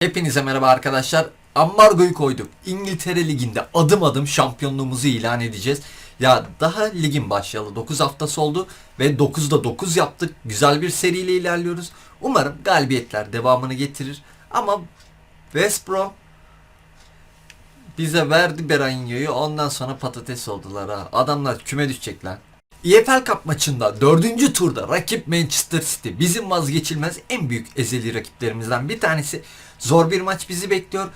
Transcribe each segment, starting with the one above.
Hepinize merhaba arkadaşlar. Ambargoyu koyduk. İngiltere Ligi'nde adım adım şampiyonluğumuzu ilan edeceğiz. Ya daha ligin başlayalı 9 haftası oldu ve 9'da 9 yaptık. Güzel bir seriyle ilerliyoruz. Umarım galibiyetler devamını getirir. Ama West Brom bize verdi Beranya'yı ondan sonra patates oldular ha. Adamlar küme düşecek lan. EFL Cup maçında dördüncü turda rakip Manchester City bizim vazgeçilmez en büyük ezeli rakiplerimizden bir tanesi. Zor bir maç bizi bekliyor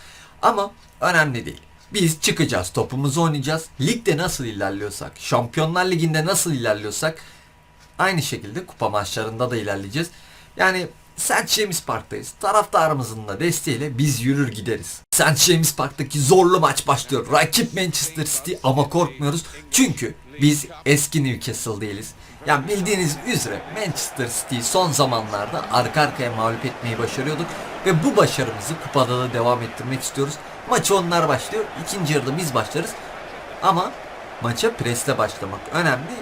ama önemli değil. Biz çıkacağız, topumuzu oynayacağız. Ligde nasıl ilerliyorsak, Şampiyonlar Ligi'nde nasıl ilerliyorsak aynı şekilde kupa maçlarında da ilerleyeceğiz. Yani St. James Park'tayız. Taraftarımızın da desteğiyle biz yürür gideriz. St. James Park'taki zorlu maç başlıyor. Rakip Manchester City ama korkmuyoruz. Çünkü biz eski Newcastle değiliz. Yani bildiğiniz üzere Manchester City'yi son zamanlarda arka arkaya mağlup etmeyi başarıyorduk. Ve bu başarımızı kupada da devam ettirmek istiyoruz. Maçı onlar başlıyor. İkinci yarıda biz başlarız. Ama maça presle başlamak önemli.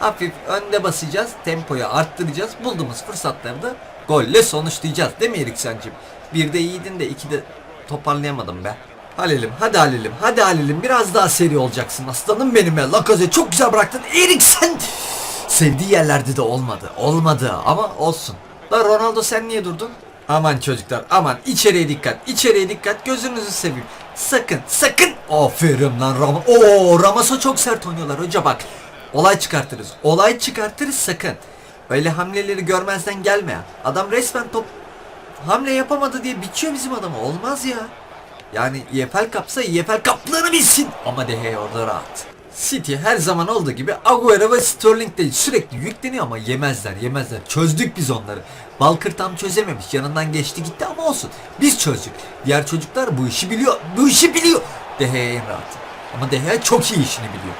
Hafif önde basacağız, tempoyu arttıracağız. Bulduğumuz fırsatları da golle sonuçlayacağız. Değil mi Eriksen'cim? Bir de iyiydin de iki de toparlayamadım be. Halil'im hadi Halil'im hadi Halil'im biraz daha seri olacaksın aslanım benimle. Lacazette çok güzel bıraktın. Eriksen sevdiği yerlerde de olmadı. Olmadı ama olsun. La Ronaldo sen niye durdun? Aman çocuklar aman içeriye dikkat içeriye dikkat gözünüzü seveyim. Sakın sakın. Aferin lan Ram. Oo Ramos'a çok sert oynuyorlar hoca bak. Olay çıkartırız. Olay çıkartırız sakın. Öyle hamleleri görmezden gelme ya. Adam resmen top hamle yapamadı diye biçiyor bizim adamı. Olmaz ya. Yani EFL kapsa EFL kaplarını bilsin. Ama De Gea orada rahat. City her zaman olduğu gibi Agüero ve Sterling de sürekli yükleniyor ama yemezler yemezler. Çözdük biz onları. Balkır tam çözememiş. Yanından geçti gitti ama olsun. Biz çözdük. Diğer çocuklar bu işi biliyor. Bu işi biliyor. De Gea en rahatı. Ama De Gea çok iyi işini biliyor.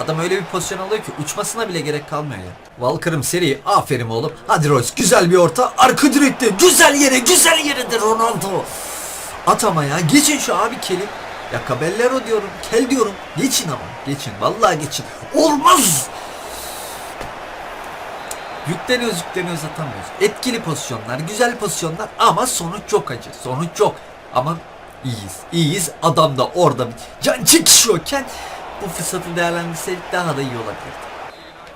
Adam öyle bir pozisyon alıyor ki uçmasına bile gerek kalmıyor ya. Walker'ım seri. Aferin oğlum. Hadi Royce güzel bir orta. Arka direkte. Güzel yere güzel yere de Ronaldo. At ama ya. Geçin şu abi Kelly. Ya Caballero diyorum. Kel diyorum. Geçin ama. Geçin. Vallahi geçin. Olmaz. Yükleniyoruz yükleniyoruz atamıyoruz. Etkili pozisyonlar, güzel pozisyonlar ama sonuç çok acı. Sonuç çok. Ama iyiyiz. İyiyiz. Adam da orada bir can çekişiyorken bu fırsatı değerlendirseydik daha da iyi olabilirdi.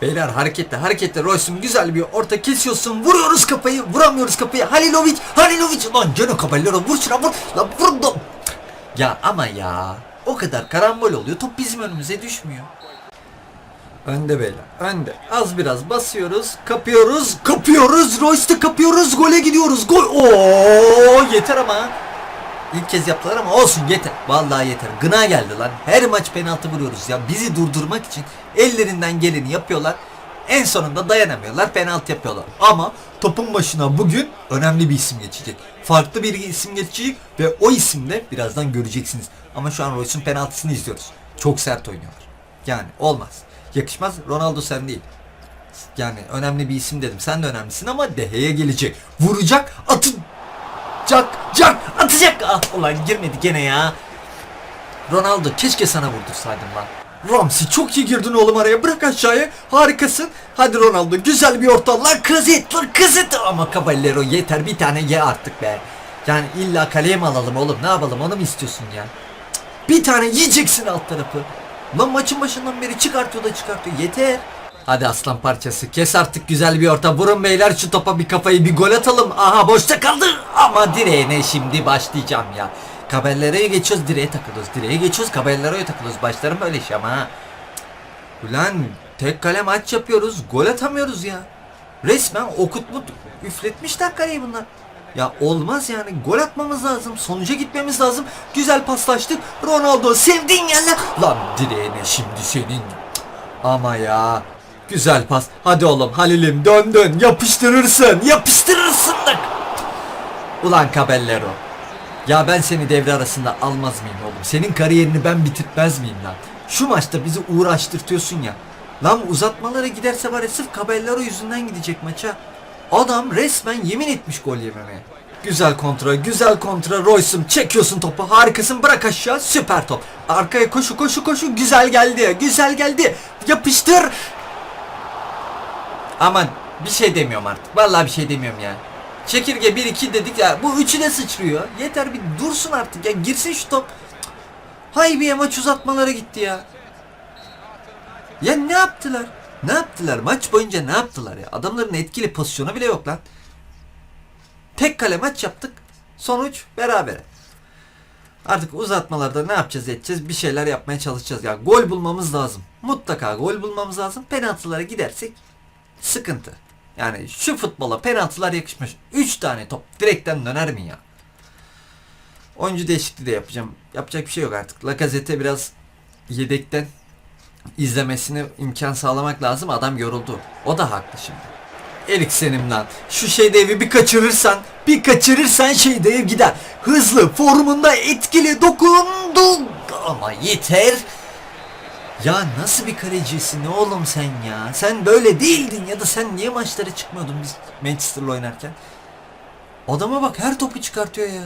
Beyler harekette harekette Royce'un güzel bir orta kesiyorsun. Vuruyoruz kafayı. Vuramıyoruz kafayı. Halilovic. Halilovic. Lan Cano Caballero vur şuna vur. Lan vur da. Ya ama ya. O kadar karambol oluyor. Top bizim önümüze düşmüyor. Önde beyler. Önde. Az biraz basıyoruz. Kapıyoruz. Kapıyoruz. Royce'da kapıyoruz. Gole gidiyoruz. Gol. Oo yeter ama. İlk kez yaptılar ama olsun yeter. Vallahi yeter. Gına geldi lan. Her maç penaltı vuruyoruz ya. Bizi durdurmak için ellerinden geleni yapıyorlar. En sonunda dayanamıyorlar. Penaltı yapıyorlar. Ama topun başına bugün önemli bir isim geçecek. Farklı bir isim geçecek ve o isimde birazdan göreceksiniz. Ama şu an Royce'un penaltısını izliyoruz. Çok sert oynuyorlar. Yani olmaz. Yakışmaz. Ronaldo sen değil. Yani önemli bir isim dedim. Sen de önemlisin ama Dehe'ye gelecek. Vuracak, atın Cak, cak, atacak. Ah ulan girmedi gene ya. Ronaldo keşke sana vurdursaydım lan. Ramsey çok iyi girdin oğlum araya. Bırak aşağıya. Harikasın. Hadi Ronaldo güzel bir orta. Lan kızet, lan kızet. Ama Caballero yeter bir tane ye artık be. Yani illa kaleye mi alalım oğlum? Ne yapalım? Onu mu istiyorsun ya? Cık, Bir tane yiyeceksin alt tarafı. Lan maçın başından beri çıkartıyor da çıkartıyor. Yeter. Hadi aslan parçası kes artık güzel bir orta. Vurun beyler şu topa bir kafayı bir gol atalım. Aha boşta kaldı. Ama direğine şimdi başlayacağım ya. Kabellereye geçiyoruz direğe takılıyoruz. Direğe geçiyoruz kabellereye takılıyoruz. Başlarım böyle iş ama ha. Ulan tek kale maç yapıyoruz. Gol atamıyoruz ya. Resmen okutmut üfletmişler kaleyi bunlar. Ya olmaz yani gol atmamız lazım. Sonuca gitmemiz lazım. Güzel paslaştık. Ronaldo sevdiğin yerler. Lan direğine şimdi senin. Ama ya. Güzel pas. Hadi oğlum Halil'im dön dön. Yapıştırırsın. Yapıştırırsın da. Ulan Caballero. Ya ben seni devre arasında almaz mıyım oğlum? Senin kariyerini ben bitirtmez miyim lan? Şu maçta bizi uğraştırtıyorsun ya. Lan uzatmalara giderse var ya sırf Caballero yüzünden gidecek maça. Adam resmen yemin etmiş gol yememeye. Güzel kontra, güzel kontra. Royce'um çekiyorsun topu. Harikasın. Bırak aşağı. Süper top. Arkaya koşu koşu koşu. Güzel geldi. Güzel geldi. Yapıştır. Aman bir şey demiyorum artık. Vallahi bir şey demiyorum ya. Çekirge 1-2 dedik ya bu üçü de sıçrıyor. Yeter bir dursun artık ya girsin şu top. Hay bir maç uzatmalara gitti ya. Ya ne yaptılar? Ne yaptılar? Maç boyunca ne yaptılar ya? Adamların etkili pozisyonu bile yok lan. Tek kale maç yaptık. Sonuç berabere. Artık uzatmalarda ne yapacağız edeceğiz bir şeyler yapmaya çalışacağız. Ya gol bulmamız lazım. Mutlaka gol bulmamız lazım. Penaltılara gidersek sıkıntı. Yani şu futbola penaltılar yakışmış. 3 tane top direkten döner mi ya? Oyuncu değişikliği de yapacağım. Yapacak bir şey yok artık. Lacazette biraz yedekten izlemesine imkan sağlamak lazım. Adam yoruldu. O da haklı şimdi. Eriksen'im lan. Şu şeyde evi bir kaçırırsan, bir kaçırırsan şeyde ev gider. Hızlı, formunda etkili, dokundu. Ama yeter. Ya nasıl bir kalecisin oğlum sen ya? Sen böyle değildin ya da sen niye maçlara çıkmıyordun biz Manchester'la oynarken? Adama bak her topu çıkartıyor ya.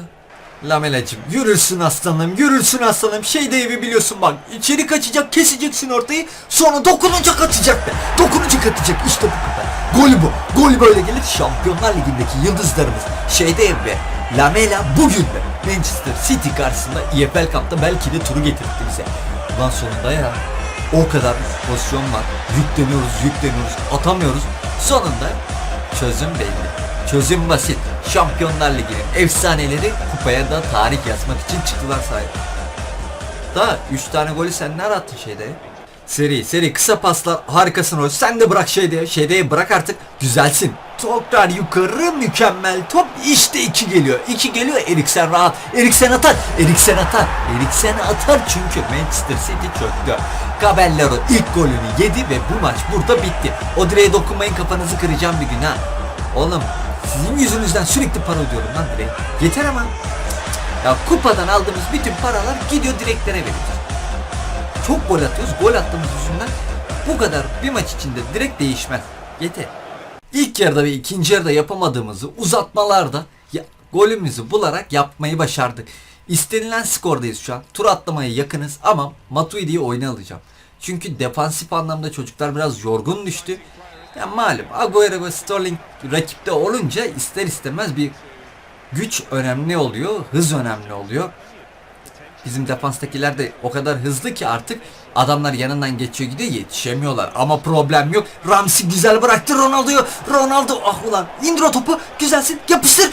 Lamelacım yürürsün aslanım yürürsün aslanım. Şey evi biliyorsun bak içeri kaçacak keseceksin ortayı sonra dokununca kaçacak be. Dokununca kaçacak işte bu kadar. Gol bu gol böyle gelir. Şampiyonlar Ligi'ndeki yıldızlarımız. Şeyde ev be Lamela bugün be. Manchester City karşısında EFL Cup'ta belki de turu getirtti bize. Ulan sonunda ya o kadar pozisyon var. Yükleniyoruz yükleniyoruz atamıyoruz. Sonunda çözüm belli Çözüm basit. Şampiyonlar Ligi'nin efsaneleri kupaya da tarih yazmak için çıktılar sahip. Da 3 tane golü sen nerede attın şeyde? Seri seri kısa paslar harikasın o. Sen de bırak şeyde. Şeyde bırak artık. Güzelsin. Toplar yukarı mükemmel top. İşte 2 geliyor. 2 geliyor Eriksen rahat. Eriksen atar. Eriksen atar. Eriksen atar çünkü Manchester City çöktü. Caballero ilk golünü yedi ve bu maç burada bitti. O direğe dokunmayın kafanızı kıracağım bir gün ha. Oğlum sizin yüzünüzden sürekli para ödüyorum lan direğe. Yeter ama. Ya kupadan aldığımız bütün paralar gidiyor direklere veriyoruz. Çok gol atıyoruz. Gol attığımız yüzünden bu kadar bir maç içinde direkt değişmez. Yeter. İlk yarıda ve ikinci yarıda yapamadığımızı uzatmalarda ya, golümüzü bularak yapmayı başardık. İstenilen skordayız şu an. Tur atlamaya yakınız ama Matuidi'yi oyuna alacağım. Çünkü defansif anlamda çocuklar biraz yorgun düştü. Ya malum Agüero ve Sterling rakipte olunca ister istemez bir güç önemli oluyor, hız önemli oluyor. Bizim defanstakiler de o kadar hızlı ki artık adamlar yanından geçiyor gidiyor yetişemiyorlar. Ama problem yok. Ramsey güzel bıraktı Ronaldo'yu. Ronaldo ah ulan indir o topu güzelsin yapıştır.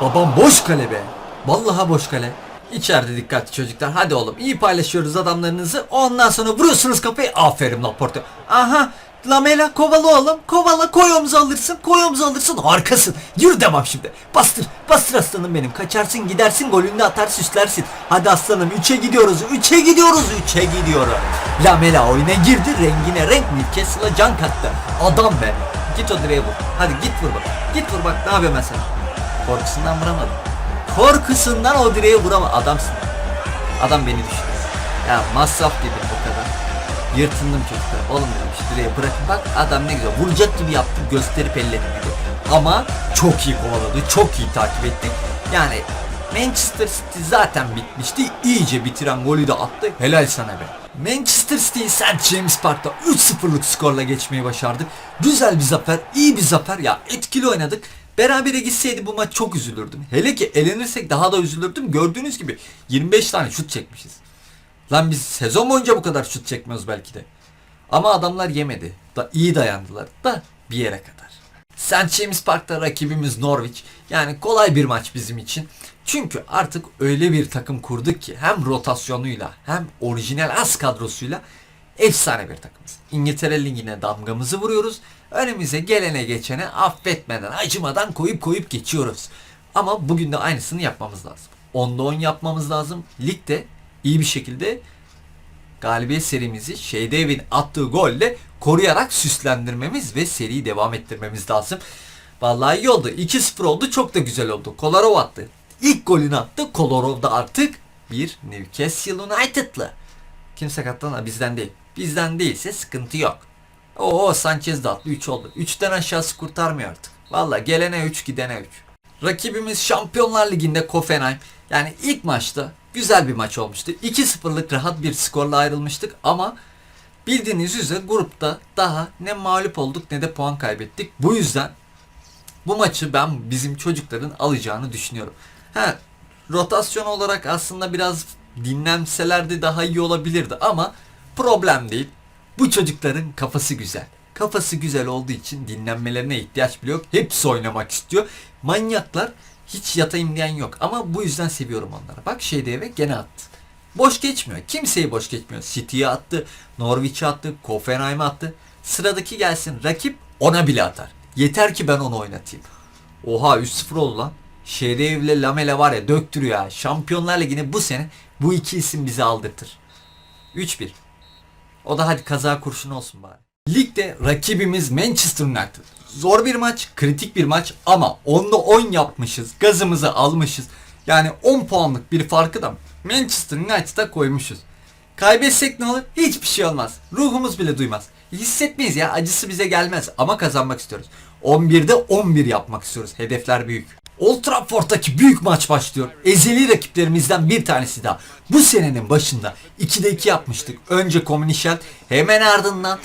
Babam boş kale be. Vallahi boş kale. İçeride dikkatli çocuklar. Hadi oğlum iyi paylaşıyoruz adamlarınızı. Ondan sonra vuruyorsunuz kafayı. Aferin Laporte. Aha Lamela kovala oğlum. Kovala koy alırsın. Koy alırsın. Harikasın. Yürü devam şimdi. Bastır. Bastır aslanım benim. Kaçarsın gidersin golünü atar süslersin. Hadi aslanım 3'e gidiyoruz. 3'e gidiyoruz. 3'e gidiyoruz. Lamela oyuna girdi. Rengine renk Newcastle'a can kattı. Adam be. Git o direğe vur. Hadi git vur bak. Git vur bak ne yapıyorum ben sana. Korkusundan vuramadım. Korkusundan o direğe vurama. Adamsın. Adam beni düştü. Ya masraf gibi. Yırtındım çocuklar. Oğlum dedim direğe bırakın bak adam ne güzel vuracak gibi yaptı gösterip elletti gibi. Ama çok iyi kovaladı. Çok iyi takip etti. Yani Manchester City zaten bitmişti. İyice bitiren golü de attı. Helal sana be. Manchester City'yi St. James Park'ta 3-0'lık skorla geçmeyi başardık. Güzel bir zafer, iyi bir zafer. Ya etkili oynadık. Berabere gitseydi bu maç çok üzülürdüm. Hele ki elenirsek daha da üzülürdüm. Gördüğünüz gibi 25 tane şut çekmişiz. Lan biz sezon boyunca bu kadar şut çekmiyoruz belki de. Ama adamlar yemedi. Da iyi dayandılar da bir yere kadar. St. James Park'ta rakibimiz Norwich. Yani kolay bir maç bizim için. Çünkü artık öyle bir takım kurduk ki hem rotasyonuyla hem orijinal az kadrosuyla efsane bir takımız. İngiltere Ligi'ne damgamızı vuruyoruz. Önümüze gelene geçene affetmeden, acımadan koyup koyup geçiyoruz. Ama bugün de aynısını yapmamız lazım. Onda 10 yapmamız lazım. Ligde iyi bir şekilde galibiyet serimizi şeyde evin attığı golle koruyarak süslendirmemiz ve seriyi devam ettirmemiz lazım. Vallahi iyi oldu. 2-0 oldu. Çok da güzel oldu. Kolarov attı. İlk golünü attı. Kolarov da artık bir Newcastle United'lı. Kim sakatlanan bizden değil. Bizden değilse sıkıntı yok. Oo Sanchez de attı 3 oldu. 3'ten aşağısı kurtarmıyor artık. Valla gelene 3 gidene 3. Rakibimiz Şampiyonlar Ligi'nde Kopenhag. Yani ilk maçta güzel bir maç olmuştu. 2-0'lık rahat bir skorla ayrılmıştık ama bildiğiniz üzere grupta daha ne mağlup olduk ne de puan kaybettik. Bu yüzden Bu maçı ben bizim çocukların alacağını düşünüyorum. Ha, rotasyon olarak aslında biraz dinlenselerdi daha iyi olabilirdi ama problem değil. Bu çocukların kafası güzel. Kafası güzel olduğu için dinlenmelerine ihtiyaç bile yok. Hepsi oynamak istiyor. Manyaklar hiç yatayım diyen yok. Ama bu yüzden seviyorum onları. Bak şeyde eve gene attı. Boş geçmiyor. Kimseyi boş geçmiyor. City'ye attı. Norwich'e attı. Kopenhag'e attı. Sıradaki gelsin. Rakip ona bile atar. Yeter ki ben onu oynatayım. Oha 3-0 oldu lan. Şeref'le Lamela var ya döktürüyor ha. Şampiyonlar Ligi'ne bu sene bu iki isim bizi aldırtır. 3-1. O da hadi kaza kurşunu olsun bari. Ligde rakibimiz Manchester United. Zor bir maç, kritik bir maç ama 10'da 10 yapmışız. Gazımızı almışız. Yani 10 puanlık bir farkı da Manchester United'a koymuşuz. Kaybetsek ne olur? Hiçbir şey olmaz. Ruhumuz bile duymaz. Hissetmeyiz ya. Acısı bize gelmez. Ama kazanmak istiyoruz. 11'de 11 yapmak istiyoruz. Hedefler büyük. Old Trafford'daki büyük maç başlıyor. Ezeli rakiplerimizden bir tanesi daha. Bu senenin başında 2'de 2 yapmıştık. Önce Communishel hemen ardından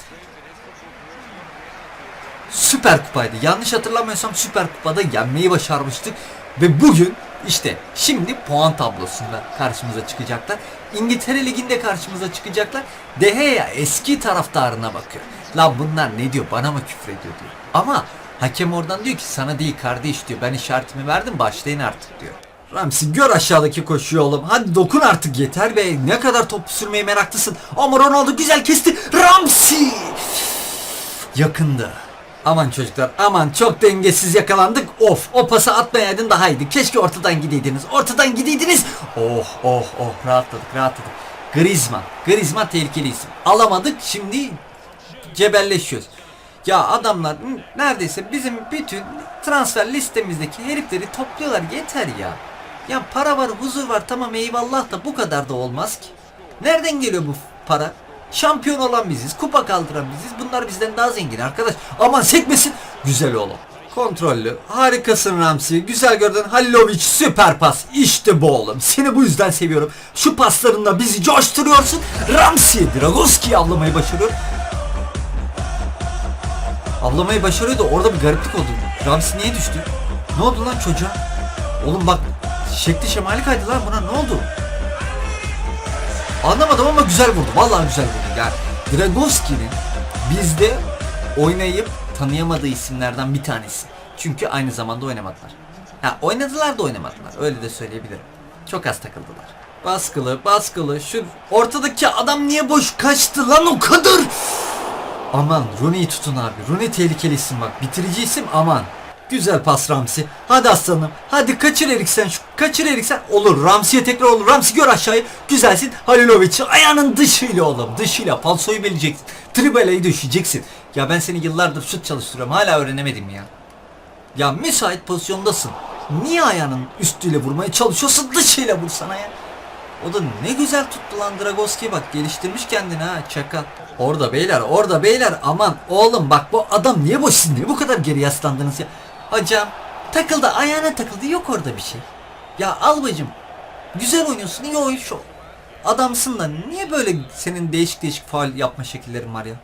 Süper Kupaydı. Yanlış hatırlamıyorsam Süper Kupa'da yenmeyi başarmıştık. Ve bugün işte şimdi puan tablosunda karşımıza çıkacaklar. İngiltere Ligi'nde karşımıza çıkacaklar. De Gea eski taraftarına bakıyor. Lan bunlar ne diyor bana mı küfür ediyor diyor. Ama hakem oradan diyor ki sana değil kardeş diyor. Ben işaretimi verdim başlayın artık diyor. Ramsey gör aşağıdaki koşuyor oğlum. Hadi dokun artık yeter be. Ne kadar top sürmeye meraklısın. Ama Ronaldo güzel kesti. Ramsey! Yakındı. Aman çocuklar aman çok dengesiz yakalandık. Of o pası atmayaydın daha iyiydi. Keşke ortadan gideydiniz. Ortadan gideydiniz. Oh oh oh rahatladık rahatladık. Griezmann. Griezmann tehlikeli isim. Alamadık şimdi cebelleşiyoruz. Ya adamlar neredeyse bizim bütün transfer listemizdeki herifleri topluyorlar yeter ya. Ya para var huzur var tamam eyvallah da bu kadar da olmaz ki. Nereden geliyor bu para? Şampiyon olan biziz, kupa kaldıran biziz. Bunlar bizden daha zengin arkadaş. Aman sekmesin. Güzel oğlum. Kontrollü. Harikasın Ramsey. Güzel gördün. Halilovic süper pas. İşte bu oğlum. Seni bu yüzden seviyorum. Şu paslarınla bizi coşturuyorsun. Ramsey Dragoski'yi avlamayı başarıyor. Avlamayı başarıyor da orada bir gariplik oldu. Ramsey niye düştü? Ne oldu lan çocuğa? Oğlum bak şekli şemali kaydı lan buna ne oldu? Anlamadım ama güzel vurdu. Vallahi güzel vurdu. Yani Dragoski'nin bizde oynayıp tanıyamadığı isimlerden bir tanesi. Çünkü aynı zamanda oynamadılar. Ha oynadılar da oynamadılar. Öyle de söyleyebilirim. Çok az takıldılar. Baskılı, baskılı. Şu ortadaki adam niye boş kaçtı lan o kadar? Aman Rooney'i tutun abi. Rooney tehlikeli isim bak. Bitirici isim aman. Güzel pas Ramsey. Hadi aslanım. Hadi kaçır Eriksen şu. Kaçır Eriksen. Olur. Ramsey'e tekrar olur. Ramsey gör aşağıyı. Güzelsin. Halilovic ayağının dışıyla oğlum. Dışıyla. Falsoyu bileceksin. Tribale'yi düşeceksin. Ya ben seni yıllardır şut çalıştırıyorum. Hala öğrenemedim ya. Ya müsait pozisyondasın. Niye ayağının üstüyle vurmaya çalışıyorsun? Dışıyla vursana ya. O da ne güzel tuttu lan Dragoski bak geliştirmiş kendini ha çakal. Orada beyler orada beyler aman oğlum bak bu adam niye boş siz niye bu kadar geri yaslandınız ya. Hocam takıldı ayağına takıldı yok orada bir şey. Ya al bacım güzel oynuyorsun iyi oyun şu. Adamsın da niye böyle senin değişik değişik faal yapma şekillerin var ya.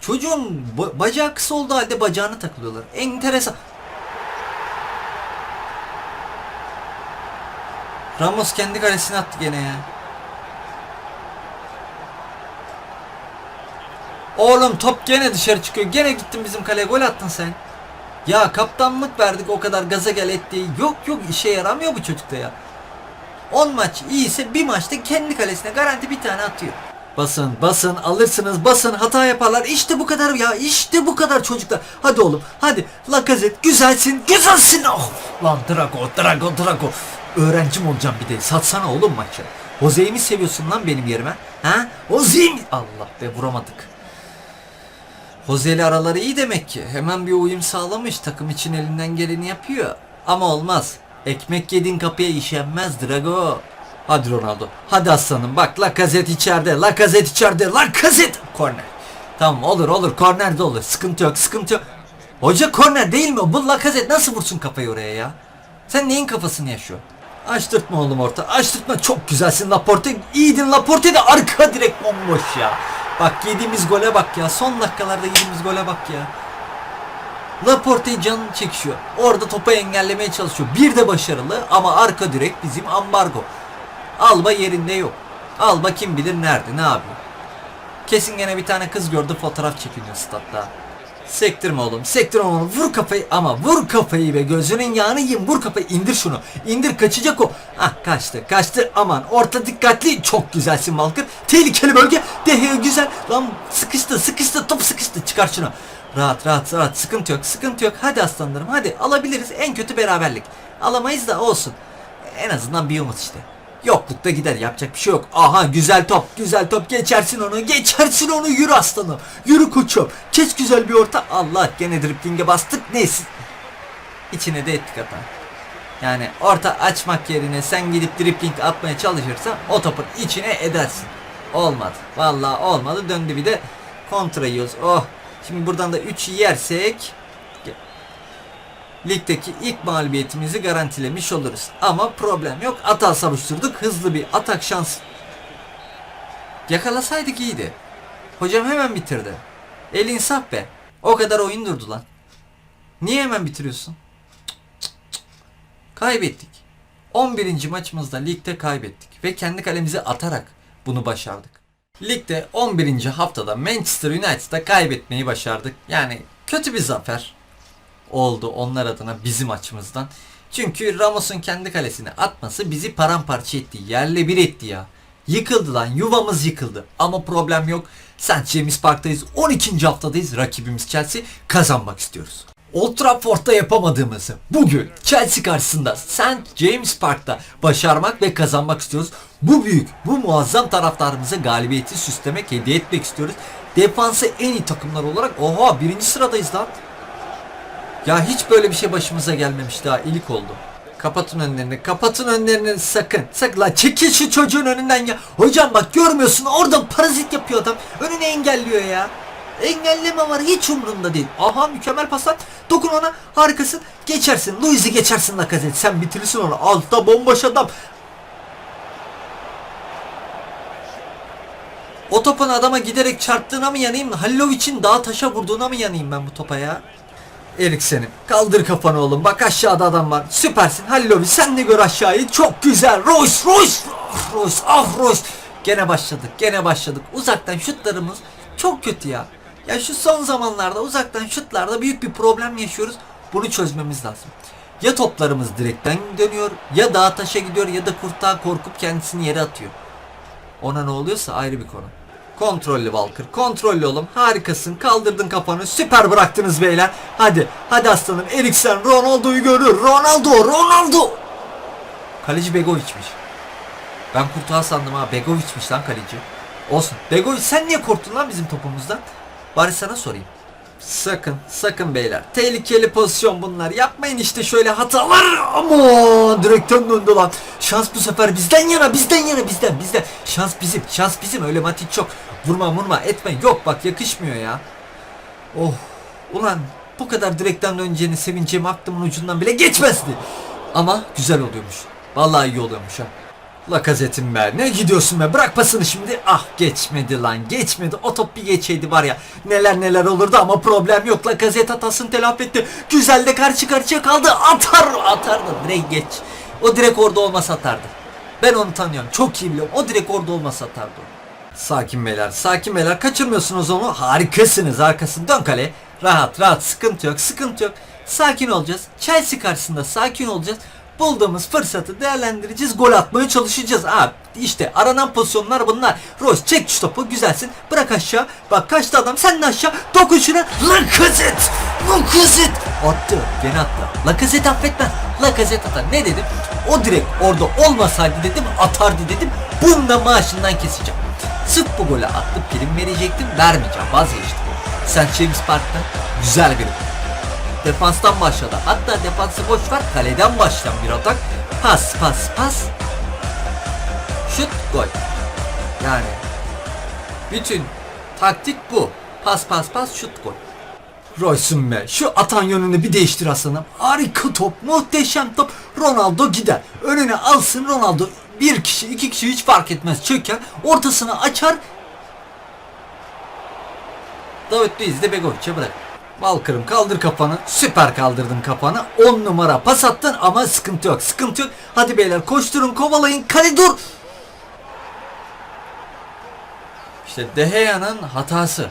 Çocuğun ba- bacağı kısa olduğu halde bacağına takılıyorlar. Enteresan. Ramos kendi kalesine attı gene ya. Oğlum top gene dışarı çıkıyor. Gene gittin bizim kaleye gol attın sen. Ya kaptanlık verdik o kadar gaza gel et diye. Yok yok işe yaramıyor bu çocukta ya. 10 maç iyiyse bir maçta kendi kalesine garanti bir tane atıyor. Basın basın alırsınız basın hata yaparlar işte bu kadar ya işte bu kadar çocuklar. Hadi oğlum hadi Lakazet güzelsin güzelsin. Oh, lan Drago Drago Drago. Öğrencim olacağım bir de satsana oğlum maçı. Jose'yi mi seviyorsun lan benim yerime? Ha? Jose'yi mi? Allah be vuramadık. Jose araları iyi demek ki. Hemen bir uyum sağlamış. Takım için elinden geleni yapıyor. Ama olmaz. Ekmek yedin kapıya işenmez Drago. Hadi Ronaldo. Hadi aslanım. Bak Lacazette içeride. Lacazette içeride. Lacazette. Korner. Tamam olur olur. Korner de olur. Sıkıntı yok. Sıkıntı yok. Hoca korner değil mi? Bu Lacazette nasıl vursun kafayı oraya ya? Sen neyin kafasını yaşıyor? Açtırtma oğlum orta. Açtırtma. Çok güzelsin Laporte. İyiydin Laporte de arka direkt bomboş ya. Bak yediğimiz gole bak ya. Son dakikalarda yediğimiz gole bak ya. Laporte'yi canını çekişiyor. Orada topu engellemeye çalışıyor. Bir de başarılı ama arka direk bizim ambargo. Alba yerinde yok. Alba kim bilir nerede ne yapıyor. Kesin gene bir tane kız gördü fotoğraf çekiliyor statta. Sektirme oğlum sektirme oğlum. Vur kafayı ama vur kafayı ve gözünün yağını yiyin vur kafayı indir şunu. İndir kaçacak o. Ah kaçtı kaçtı. Aman orta dikkatli. Çok güzelsin Walker tehlikeli bölge. Dehe güzel. Lan sıkıştı sıkıştı. Top sıkıştı. Çıkar şunu. Rahat rahat rahat. Sıkıntı yok sıkıntı yok. Hadi aslanlarım hadi. Alabiliriz. En kötü beraberlik. Alamayız da olsun. En azından bir umut işte Yoklukta gider yapacak bir şey yok. Aha güzel top güzel top geçersin onu geçersin onu yürü aslanım. Yürü koçum. Kes güzel bir orta. Allah gene driplinge bastık neyse. İçine de ettik hata. Yani orta açmak yerine sen gidip dripling atmaya çalışırsan o topun içine edersin. Olmadı. Vallahi olmadı. Döndü bir de kontra yiyoruz. Oh. Şimdi buradan da 3 yersek Ligdeki ilk mağlubiyetimizi garantilemiş oluruz. Ama problem yok. Ata savuşturduk. Hızlı bir atak şans. Yakalasaydık iyiydi. Hocam hemen bitirdi. El insaf be. O kadar oyun durdu lan. Niye hemen bitiriyorsun? Cık, cık, cık. Kaybettik. 11. maçımızda ligde kaybettik. Ve kendi kalemize atarak bunu başardık. Ligde 11. haftada Manchester United'a kaybetmeyi başardık. Yani kötü bir zafer oldu onlar adına bizim açımızdan. Çünkü Ramos'un kendi kalesine atması bizi paramparça etti. Yerle bir etti ya. Yıkıldı lan yuvamız yıkıldı. Ama problem yok. St. James Park'tayız. 12. haftadayız. Rakibimiz Chelsea. Kazanmak istiyoruz. Old Trafford'da yapamadığımızı bugün Chelsea karşısında St. James Park'ta başarmak ve kazanmak istiyoruz. Bu büyük, bu muazzam taraftarımıza galibiyeti süslemek, hediye etmek istiyoruz. Defansı en iyi takımlar olarak oha birinci sıradayız lan. Ya hiç böyle bir şey başımıza gelmemiş daha ilk oldu. Kapatın önlerini, kapatın önlerini sakın. Sakın lan çekil şu çocuğun önünden ya. Hocam bak görmüyorsun orada parazit yapıyor adam. Önünü engelliyor ya. Engelleme var hiç umurunda değil. Aha mükemmel paslar. Dokun ona harikasın. Geçersin. Luiz'i geçersin Lacazette. Sen bitirirsin onu. Altta bomboş adam. O topun adama giderek çarptığına mı yanayım? Halilovic'in dağ taşa vurduğuna mı yanayım ben bu topa ya? Eriksen'im. Kaldır kafanı oğlum. Bak aşağıda adam var. Süpersin. Halilovic sen de gör aşağıyı. Çok güzel. Royce, Royce. Ah Royce, ah Royce. Gene başladık. Gene başladık. Uzaktan şutlarımız çok kötü ya. Ya şu son zamanlarda uzaktan şutlarda büyük bir problem yaşıyoruz. Bunu çözmemiz lazım. Ya toplarımız direkten dönüyor ya dağa taşa gidiyor ya da kurtağa korkup kendisini yere atıyor. Ona ne oluyorsa ayrı bir konu. Kontrollü Walker. Kontrollü oğlum. Harikasın. Kaldırdın kafanı. Süper bıraktınız beyler. Hadi. Hadi aslanım. Eriksen Ronaldo'yu görür. Ronaldo. Ronaldo. Kaleci Begovic'miş. Ben kurtağı sandım ha. Begovic'miş lan kaleci. Olsun. Begovic sen niye korktun lan bizim topumuzdan? Bari sana sorayım. Sakın, sakın beyler. Tehlikeli pozisyon bunlar. Yapmayın işte şöyle hatalar. Ama direkten döndü lan. Şans bu sefer bizden yana, bizden yana, bizden, bizden. Şans bizim, şans bizim. Öyle matik çok. Vurma vurma etme. Yok bak yakışmıyor ya. Oh. Ulan bu kadar direkten döneceğini sevineceğim aklımın ucundan bile geçmezdi. Ama güzel oluyormuş. Vallahi iyi oluyormuş ha. Lakazet'im be. Ne gidiyorsun be? Bırak pasını şimdi. Ah geçmedi lan geçmedi. O top bir geçeydi var ya. Neler neler olurdu ama problem yok. Lakazet hatasını telafi etti. Güzel de karşı karşıya kaldı. Atar atar da direkt geç. O direkt orada olmasa atardı. Ben onu tanıyorum. Çok iyi biliyorum. O direkt orada olmasa atardı. Sakin beyler sakin beyler. Kaçırmıyorsunuz onu. Harikasınız. Arkasını dön kale. Rahat rahat. Sıkıntı yok sıkıntı yok. Sakin olacağız. Chelsea karşısında sakin olacağız bulduğumuz fırsatı değerlendireceğiz. Gol atmaya çalışacağız. Abi işte aranan pozisyonlar bunlar. Rose çek şu topu güzelsin. Bırak aşağı. Bak kaçtı adam. Sen de aşağı. Dokun şuna. Lacazette. Lacazette. Attı. Gene attı. Lacazette affetmez. Lacazette atar. Ne dedim? O direkt orada olmasaydı dedim atardı dedim. Bunu da maaşından keseceğim. Sırf bu golü attı prim verecektim. Vermeyeceğim. Vazgeçtim. St. James Park'ta güzel bir Defanstan başladı. Hatta defansı boş ver kaleden başlayan bir atak. Pas pas pas. Şut gol. Yani bütün taktik bu. Pas pas pas şut gol. Royce'un be. Şu atan yönünü bir değiştir aslanım. Harika top. Muhteşem top. Ronaldo gider. Önüne alsın Ronaldo. Bir kişi iki kişi hiç fark etmez. Çöker. Ortasını açar. David Luiz de Begovic'e bırak. Walker'ım kaldır kafanı. Süper kaldırdın kafanı. 10 numara pas attın ama sıkıntı yok. Sıkıntı yok. Hadi beyler koşturun kovalayın. Kale dur. İşte De Gea'nın hatası.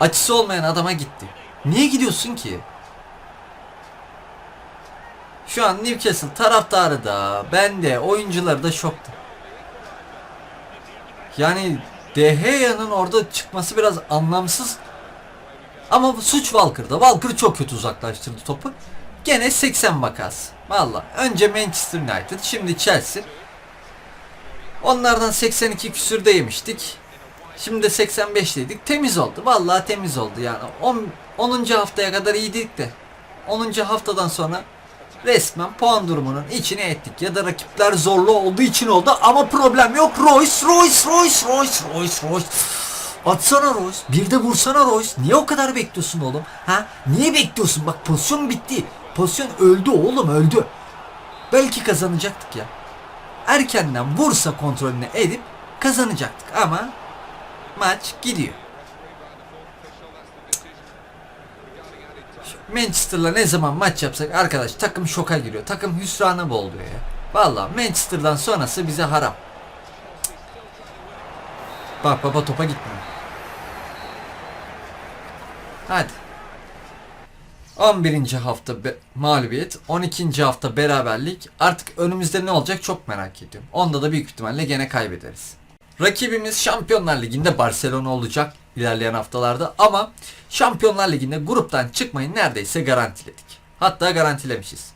Açısı olmayan adama gitti. Niye gidiyorsun ki? Şu an Newcastle taraftarı da ben de oyuncuları da şokta. Yani De Gea'nın orada çıkması biraz anlamsız. Ama suç Walker'da. Walker çok kötü uzaklaştırdı topu. Gene 80 vakası. Valla. Önce Manchester United, şimdi Chelsea. Onlardan 82 küsürde yemiştik. Şimdi de 85'teydik. Temiz oldu. Vallahi temiz oldu yani. 10. 10. haftaya kadar iyiydik de. 10. haftadan sonra resmen puan durumunun içine ettik. Ya da rakipler zorlu olduğu için oldu ama problem yok. Royce, Royce, Royce, Royce, Royce, Royce. Atsana Royce. Bir de vursana Royce. Niye o kadar bekliyorsun oğlum? Ha? Niye bekliyorsun? Bak pozisyon bitti. Pozisyon öldü oğlum öldü. Belki kazanacaktık ya. Erkenden vursa kontrolünü edip kazanacaktık ama maç gidiyor. Manchester'la ne zaman maç yapsak arkadaş takım şoka giriyor. Takım hüsrana boğuluyor ya. Vallahi Manchester'dan sonrası bize haram. Bak baba topa gitmiyor. Hadi. 11. hafta be- mağlubiyet, 12. hafta beraberlik. Artık önümüzde ne olacak çok merak ediyorum. Onda da büyük ihtimalle gene kaybederiz. Rakibimiz Şampiyonlar Ligi'nde Barcelona olacak ilerleyen haftalarda ama Şampiyonlar Ligi'nde gruptan çıkmayı neredeyse garantiledik. Hatta garantilemişiz.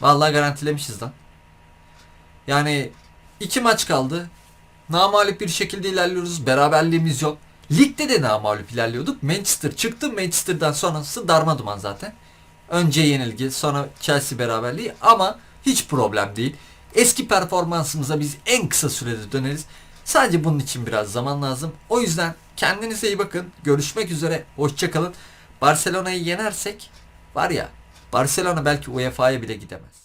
Vallahi garantilemişiz lan. Yani iki maç kaldı. Namalip bir şekilde ilerliyoruz. Beraberliğimiz yok. Ligde de namalip ilerliyorduk. Manchester çıktı. Manchester'dan sonrası darma duman zaten. Önce yenilgi, sonra Chelsea beraberliği ama hiç problem değil. Eski performansımıza biz en kısa sürede döneriz. Sadece bunun için biraz zaman lazım. O yüzden kendinize iyi bakın. Görüşmek üzere. Hoşçakalın. Barcelona'yı yenersek var ya Barcelona belki UEFA'ya bile gidemez.